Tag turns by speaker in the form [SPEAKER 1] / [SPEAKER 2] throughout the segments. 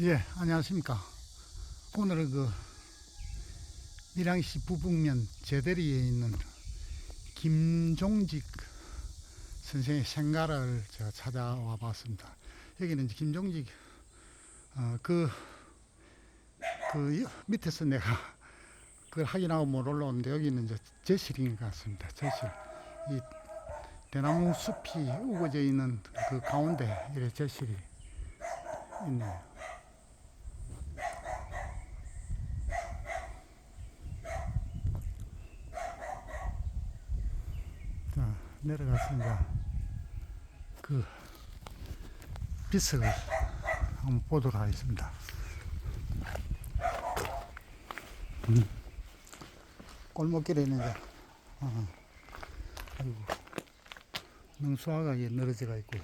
[SPEAKER 1] 예, 안녕하십니까. 오늘은 그 밀양시 부북면 제대리에 있는 김종직 선생의 생가를 제가 찾아와 봤습니다. 여기는 김종직, 어, 그, 그 여- 밑에서 내가 그걸 확인하고 못 올라오는데 여기는 이제 제실인 것 같습니다. 제실. 이 대나무 숲이 우거져 있는 그 가운데 이래 제실이 있네요. 자, 이제 그 비석을 한번 보도록 하겠습니다. 음. 골목길에는 이제, 어, 아이고, 능수화가 이게 늘어져가 있고,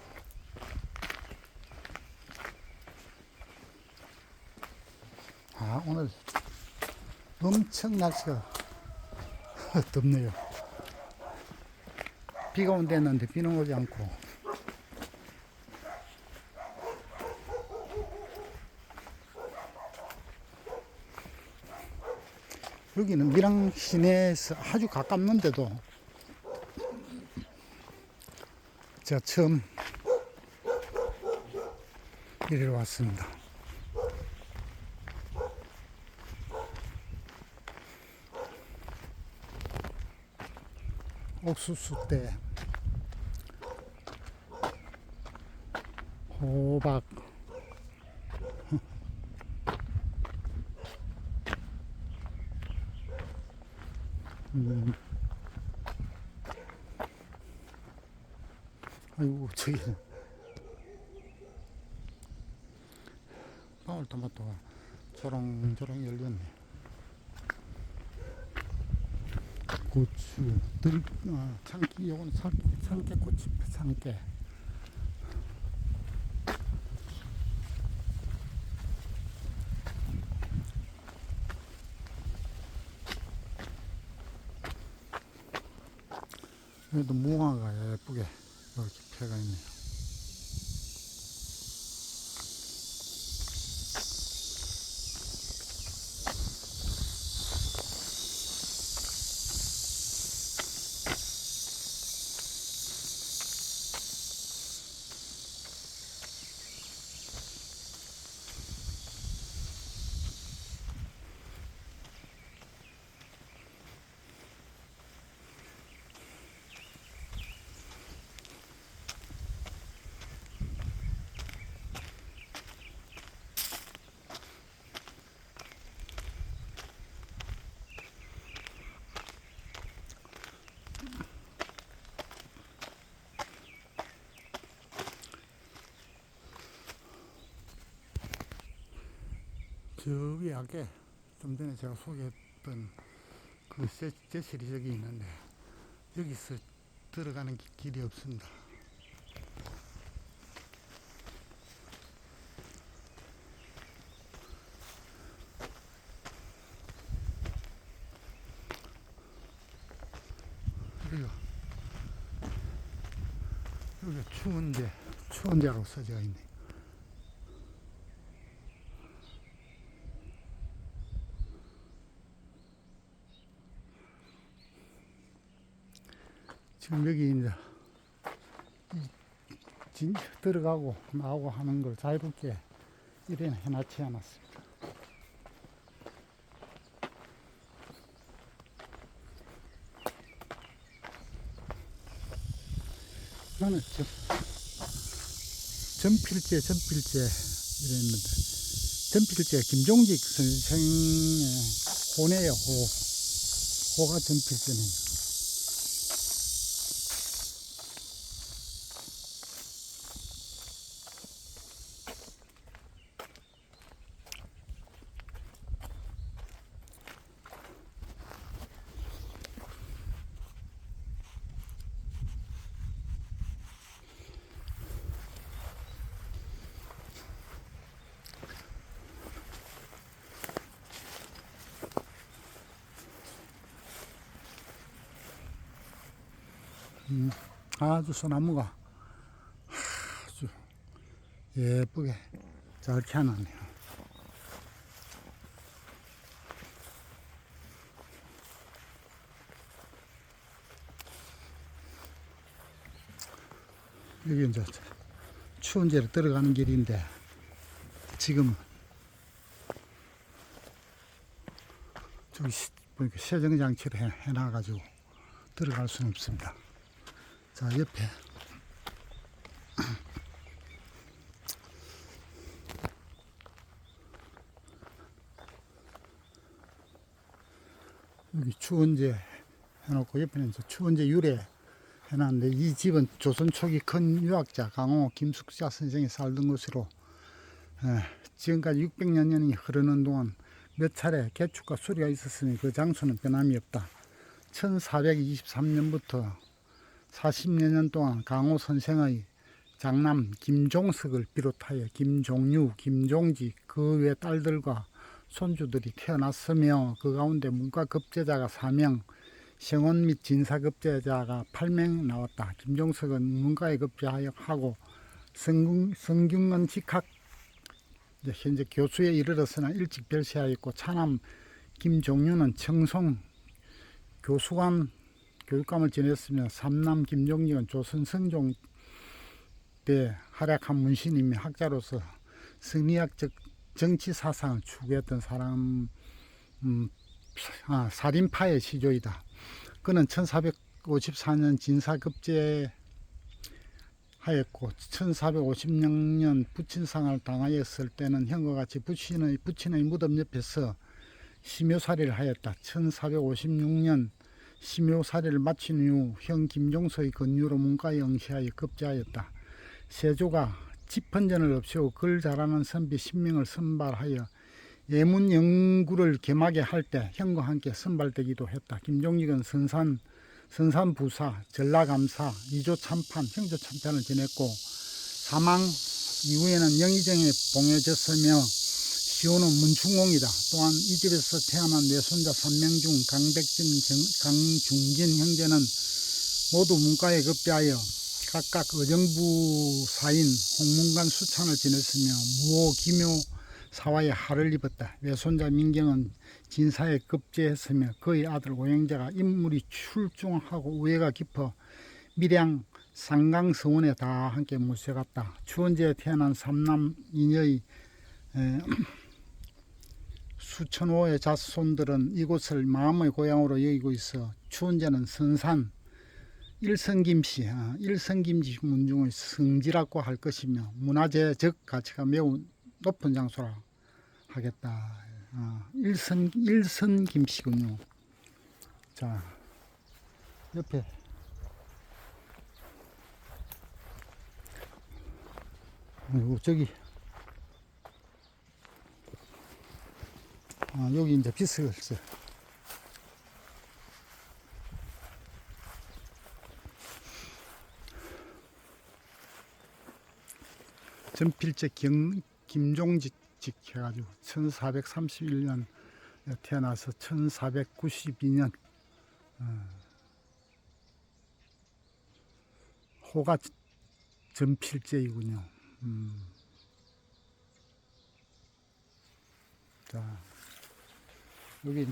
[SPEAKER 1] 아, 오늘 엄청 날씨가 덥네요. 비가 온댔는데 비는 오지 않고 여기는 밀양 시내에서 아주 가깝는데도 제가 처음 이리로 왔습니다. 옥수수 때. 호박. 음. 아이고 저기. 방울토마토가 조롱조롱 열렸네 고추 들 아, 참깨 요거는 참, 참깨꽃이 참깨 여기도 무화과가 예쁘게 이렇게 펴가 있네요. 저기 아게 좀 전에 제가 소개했던 그 제- 제실이 저기 있는데 여기서 들어가는 기- 길이 없습니다. 여기가 여기가 추운데 추운데라고 써져 있네. 여기 이제 이 진, 들어가고 나오고 하는 걸 자유롭게 이래는 해놨지 않았습니다. 나는 저, 전필제, 전필제 이랬는데, 전필제 김종직 선생의 호네요, 호. 호가 전필제네요. 음, 아주 소나무가 아주 예쁘게 잘 켜놨네요. 여기 이제 추운 데로 들어가는 길인데 지금 저기 보니까 뭐 세정장치를 해놔가지고 들어갈 수는 없습니다. 자 옆에 여기 추원제 해놓고 옆에는 추원제 유래 해놨는데 이 집은 조선 초기 큰 유학자 강호 김숙자 선생이 살던 곳으로 에, 지금까지 600여 년이 흐르는 동안 몇 차례 개축과 수리가 있었으니 그 장소는 변함이 없다. 1423년부터 40여 년 동안 강호 선생의 장남 김종석을 비롯하여 김종유, 김종지 그 외 딸들과 손주들이 태어났으며 그 가운데 문과 급제자가 4명, 생원 및 진사 급제자가 8명 나왔다. 김종석은 문과에 급제하고 성균, 성균관 직학 현재 교수에 이르렀으나 일찍 별세하였고 차남 김종유는 청송 교수관 교육감을 지냈으며 삼남 김종익은 조선 성종 때 활약한 문신이며 학자로서 승리학적 정치 사상을 추구했던 사람 음, 아, 살인파의 시조이다. 그는 1454년 진사급제 하였고 1456년 부친상을 당하였을 때는 형과 같이 부친의 부친의 무덤 옆에서 심효살이를 하였다. 1456년 심효살이를 마친 이후 형 김종서의 건유로 문과에 응시하여 급제하였다. 세조가 집헌전을 없애고 글 잘하는 선비 10명을 선발하여 예문 연구를 겸하게 할때 형과 함께 선발되기도 했다. 김종익은 선산 선산 부사, 전라감사, 이조 참판, 형조 참판을 지냈고 사망 이후에는 영의정에 봉해졌으며 시호는 문충공이다. 또한 이 집에서 태어난 외손자 3명 중 강백진, 정, 강중진 형제는 모두 문과에 급제하여 각각 의정부 사인 홍문관 수찬을 지냈으며 무호 기묘 사화의 할을 입었다. 외손자 민경은 진사에 급제했으며 그의 아들 오영자가 인물이 출중하고 우애가 깊어 밀양 상강서원에 다 함께 모셔갔다. 추원제에 태어난 삼남 이녀의 에, 수천 호의 자손들은 이곳을 마음의 고향으로 여기고 있어 추원제는 선산 일성김씨, 아, 일성김씨 문중의 성지라고 할 것이며 문화재 적 가치가 매우 높은 장소라 하겠다. 아, 일선 일선 김씨군요. 자 옆에 그리고 저기 아, 여기 이제 비스글스 전필제 경 김종직 해가지고 1431년 태어나서 1492년 어, 호가 전필제이군요. 음. 자 여기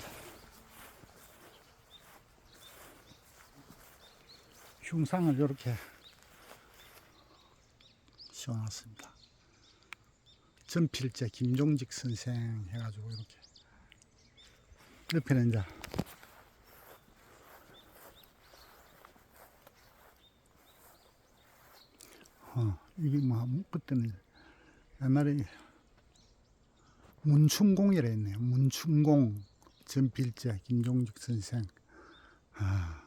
[SPEAKER 1] 흉상을 이렇게 씌워놨습니다. 전필제 김종직 선생 해가지고 이렇게 옆에는 이제 어 이게 뭐 그때는 옛날에 문충공이라 했네요. 문충공 전필제 김종직 선생 아.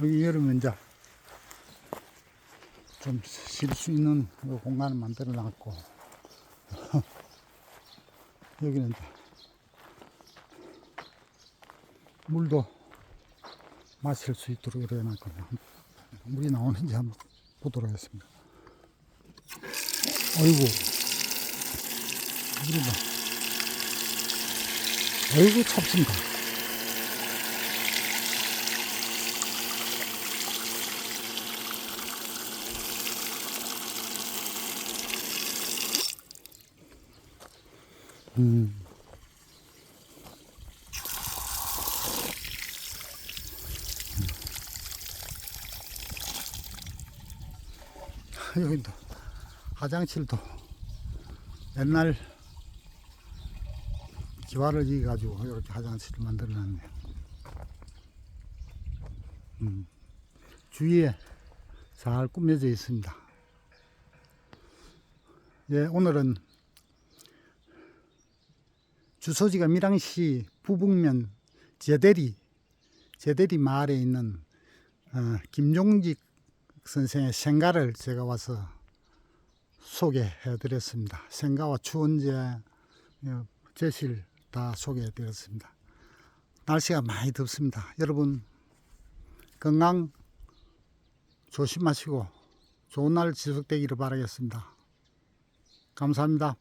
[SPEAKER 1] 여기 여름에 이제 좀 쉴 수 있는 그 공간을 만들어 놨고 여기는 이제 물도 마실 수 있도록 이렇게 해놨거든요. 물이 나오는지 한번 보도록 하겠습니다. 어이구. 물이 나. 어이구, 찹습니다. 음. 여기도 화장실도 옛날 기와를 이어 가지고 이렇게 화장실을 만들어 놨네요. 음. 주위에 잘 꾸며져 있습니다. 예, 오늘은 주소지가 밀양시 부북면 제대리 제대리 마을에 있는 어, 김종직 선생의 생가를 제가 와서 소개해 드렸습니다. 생가와 추원제, 어, 제실 다 소개해 드렸습니다. 날씨가 많이 덥습니다. 여러분 건강 조심하시고 좋은 날 지속되기를 바라겠습니다. 감사합니다.